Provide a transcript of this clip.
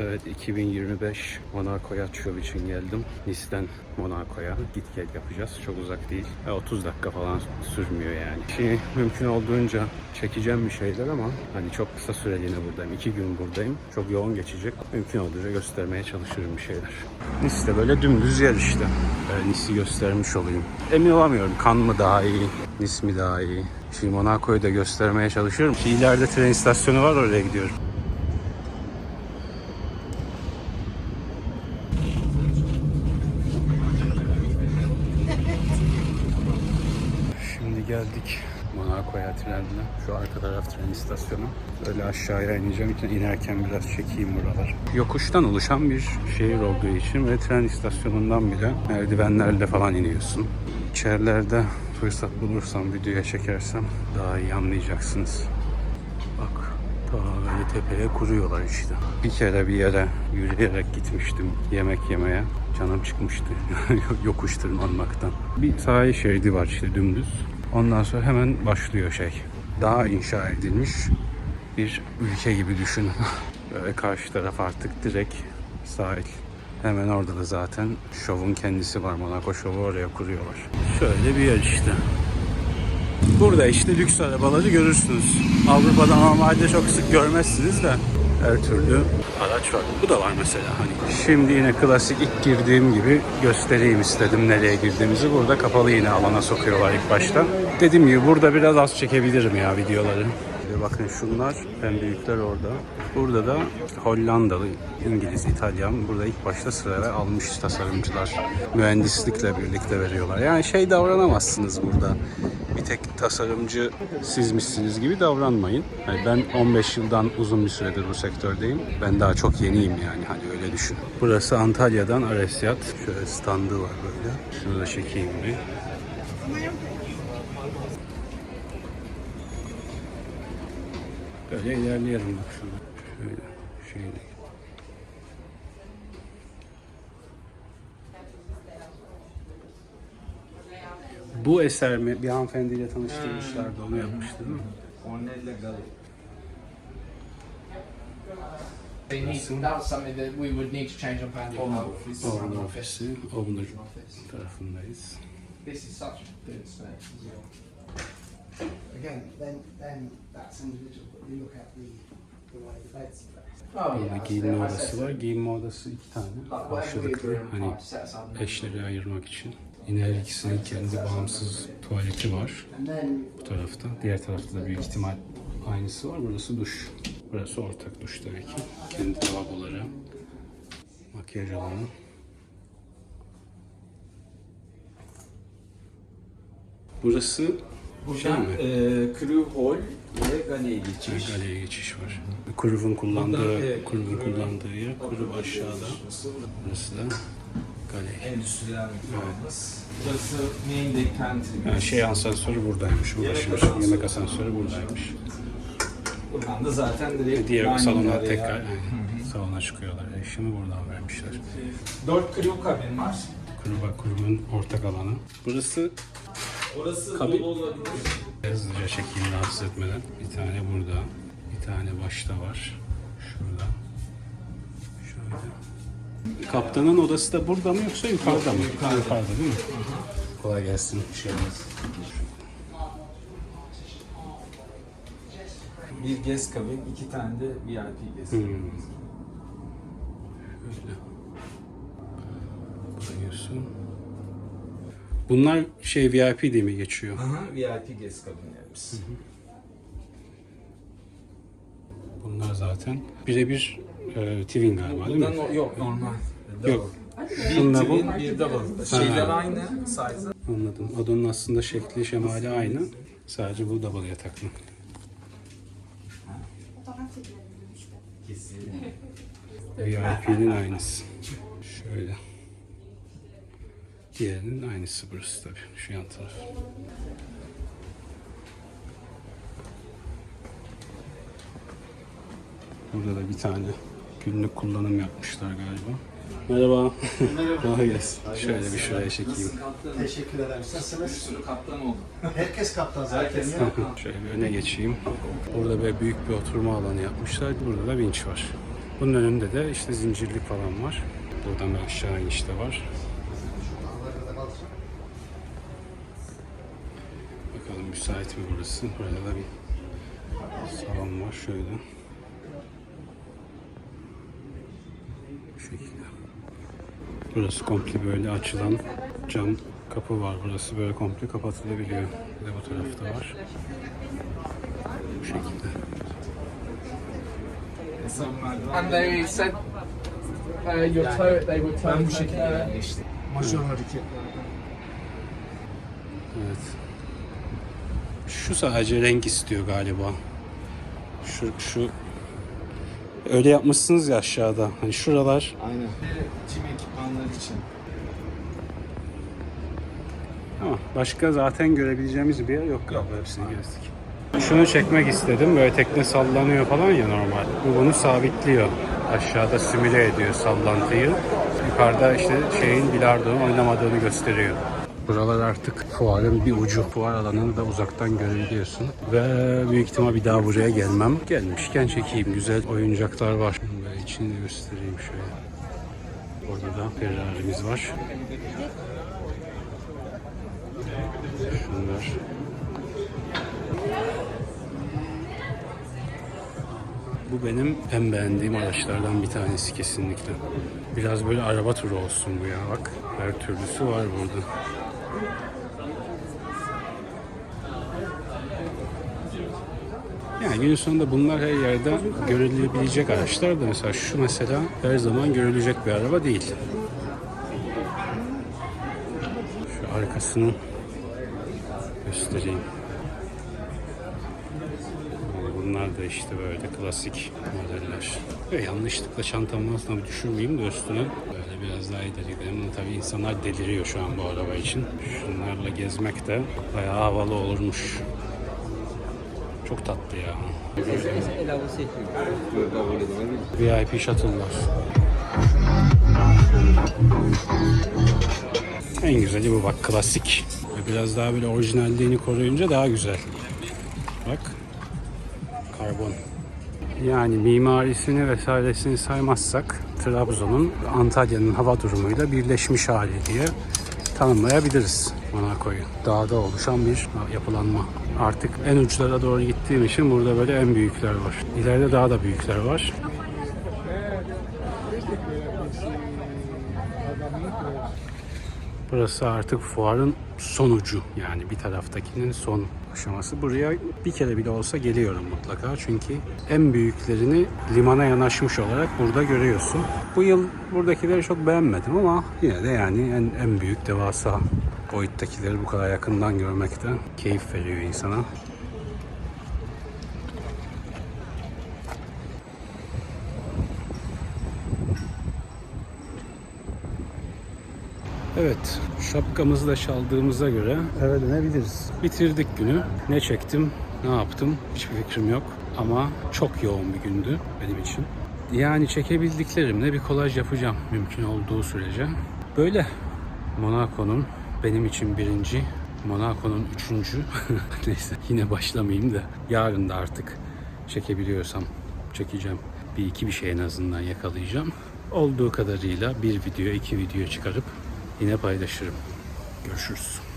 Evet 2025 Monaco Yacht Show için geldim. Nice'den Monaco'ya git gel yapacağız. Çok uzak değil. Ve 30 dakika falan sürmüyor yani. Şimdi mümkün olduğunca çekeceğim bir şeyler ama hani çok kısa süreliğine buradayım. 2 gün buradayım. Çok yoğun geçecek. Mümkün olduğunca göstermeye çalışırım bir şeyler. Nice'de böyle dümdüz yer işte. Böyle Nice'i göstermiş olayım. Emin olamıyorum. Kan mı daha iyi? Nice mi daha iyi? Şimdi Monaco'yu da göstermeye çalışıyorum. Şimdi ileride tren istasyonu var oraya gidiyorum. Şimdi geldik Monaco'ya trenle. Şu arka taraf tren istasyonu. Böyle aşağıya ineceğim için inerken biraz çekeyim buralar. Yokuştan oluşan bir şehir olduğu için ve tren istasyonundan bile merdivenlerle falan iniyorsun. İçerilerde fırsat bulursam videoya çekersem daha iyi anlayacaksınız. Bak ta böyle tepeye kuruyorlar işte. Bir kere bir yere yürüyerek gitmiştim yemek yemeye. Canım çıkmıştı yokuş tırmanmaktan. Bir sahil şeridi var işte dümdüz. Ondan sonra hemen başlıyor şey. Daha inşa edilmiş bir ülke gibi düşünün. Böyle karşı taraf artık direkt sahil. Hemen orada da zaten şovun kendisi var. Monaco şovu oraya kuruyorlar. Şöyle bir yer işte. Burada işte lüks arabaları görürsünüz. Avrupa'da normalde çok sık görmezsiniz de her türlü araç var. Bu da var mesela hani. Şimdi yine klasik ilk girdiğim gibi göstereyim istedim nereye girdiğimizi. Burada kapalı yine alana sokuyorlar ilk başta. Dediğim gibi burada biraz az çekebilirim ya videoları. Bakın şunlar en büyükler orada. Burada da Hollandalı, İngiliz, İtalyan burada ilk başta sıraya almış tasarımcılar. Mühendislikle birlikte veriyorlar. Yani şey davranamazsınız burada. Bir tek tasarımcı sizmişsiniz gibi davranmayın. Yani ben 15 yıldan uzun bir süredir bu sektördeyim. Ben daha çok yeniyim yani hani öyle düşün. Burası Antalya'dan Aresyat. Şöyle standı var böyle. Şunu da çekeyim bir. Böyle ilerleyelim bak şurada. Şöyle şeyle. Bu eser mi? Bir hanımefendiyle tanıştırmışlardı. Onu yapmıştı değil mi? Ornella Galli. They need, that's something that we would need to change on Pandy Owner Hub. office. Owner ofisi. Office. tarafındayız. This is such a good space as well. Again, then, then that's individual, but you look at the, the way the beds are placed. Oh, Burada yeah, giyinme odası var. Giyinme odası iki tane. Karşılıklı hani eşleri ayırmak için. Yine her ikisinin kendi bağımsız tuvaleti var. Bu tarafta. Diğer tarafta da büyük ihtimal aynısı var. Burası duş. Burası ortak duş tabii ki. Kendi lavaboları. Makyaj alanı. Burası şey Buradan mi? e, crew hall ve galeye geçiş. Galeye geçiş var. Kuruvun kullandığı, Bundan, evet, kuruvun- kullandığı yer. Kuruv aşağıda. Burası da gale. Endüstriyel mutfağımız. Burası main deck pantry. Yani şey asansörü buradaymış. Ulaşmış. asansörü. Yemek asansörü buradaymış. Buradan da zaten direkt Diğer salona tekrar yani, salona çıkıyorlar. Eşimi buradan vermişler. Dört crew kabin var. Kuruba kurumun ortak alanı. Burası Orası Kabin. dolu olabilir. hızlıca çekeyim rahatsız etmeden. Bir tane burada. Bir tane başta var. Şurada. Şöyle. Kaptanın odası da burada mı yoksa yukarıda mı? Yukarıda. değil mi? Kolay gelsin. Bir şey olmaz. Bir guest kabin, iki tane de VIP guest Hmm. kabin. Öyle. Bunlar şey VIP diye mi geçiyor? Aha, VIP guest kabinlerimiz. Bunlar zaten birebir e, Twin galiba değil mi? o- yok normal. Yok. Şunlar bu. twin, bir double. Şeyler aynı, size. Anladım. Odanın aslında şekli, şemali aynı. Sadece bu double yataklı. VIP'nin aynısı. Şöyle. Diğerinin aynısı burası tabii. Şu yan taraf. Burada da bir tane günlük kullanım yapmışlar galiba. Merhaba. Kolay gelsin. Şöyle bir şuraya çekeyim. teşekkür ederim. Nasılsınız? sürü kaptan oldu. Herkes kaptan zaten Herkes ya. kaptan. Şöyle bir öne geçeyim. Burada böyle büyük bir oturma alanı yapmışlar. Burada da vinç var. Bunun önünde de işte zincirlik falan var. Buradan bir aşağı iniş de var. Bakalım müsait mi burası? Burada da bir salon var şöyle. Bu şekilde. Burası komple böyle açılan cam kapı var. Burası böyle komple kapatılabiliyor. Bir de bu tarafta var. Bu şekilde. And they said uh, your turret they would turn. Ben bu şekilde yerleştim. Majör hareketlerden. Evet. Şu sadece renk istiyor galiba. Şu şu öyle yapmışsınız ya aşağıda. Hani şuralar Aynen. Çim ekipmanları için. ama başka zaten görebileceğimiz bir yer yok galiba. Hepsini gezdik. Şunu çekmek istedim. Böyle tekne sallanıyor falan ya normal. Bu bunu sabitliyor. Aşağıda simüle ediyor sallantıyı. Yukarıda işte şeyin bilardonun oynamadığını gösteriyor. Buralar artık fuarın bir ucu. Fuar alanını da uzaktan görebiliyorsun. Ve büyük ihtimal bir daha buraya gelmem. Gelmişken çekeyim. Güzel oyuncaklar var. Böyle içini göstereyim şöyle. Orada da Ferrari'miz var. Şunlar. Bu benim en beğendiğim araçlardan bir tanesi kesinlikle. Biraz böyle araba turu olsun bu ya bak. Her türlüsü var burada. Yani günün sonunda bunlar her yerde görülebilecek araçlar da mesela şu mesela her zaman görülecek bir araba değil. Şu arkasını göstereyim. Bunlar da işte böyle klasik modeller. Ve yanlışlıkla çantamın bir düşürmeyeyim de üstüne böyle biraz daha gidelim. Ama Tabii insanlar deliriyor şu an bu araba için. Şunlarla gezmek de bayağı havalı olurmuş. Çok tatlı ya. VIP shuttle'lar. En güzeli bu bak klasik. Biraz daha böyle orijinalliğini koruyunca daha güzel. Bak. Karbon. Yani mimarisini vesairesini saymazsak Trabzon'un Antalya'nın hava durumuyla birleşmiş hali diye tanımlayabiliriz Monaco'yu. Dağda oluşan bir yapılanma. Artık en uçlara doğru gittiğim için burada böyle en büyükler var. İleride daha da büyükler var. Burası artık fuarın sonucu yani bir taraftakinin son aşaması. Buraya bir kere bile olsa geliyorum mutlaka çünkü en büyüklerini limana yanaşmış olarak burada görüyorsun. Bu yıl buradakileri çok beğenmedim ama yine de yani en, en büyük devasa boyuttakileri bu kadar yakından görmekten keyif veriyor insana. Evet, şapkamızı da çaldığımıza göre eve dönebiliriz. Bitirdik günü. Ne çektim, ne yaptım hiçbir fikrim yok. Ama çok yoğun bir gündü benim için. Yani çekebildiklerimle bir kolaj yapacağım mümkün olduğu sürece. Böyle Monaco'nun benim için birinci, Monaco'nun üçüncü. Neyse yine başlamayayım da yarın da artık çekebiliyorsam çekeceğim. Bir iki bir şey en azından yakalayacağım. Olduğu kadarıyla bir video, iki video çıkarıp yine paylaşırım. Görüşürüz.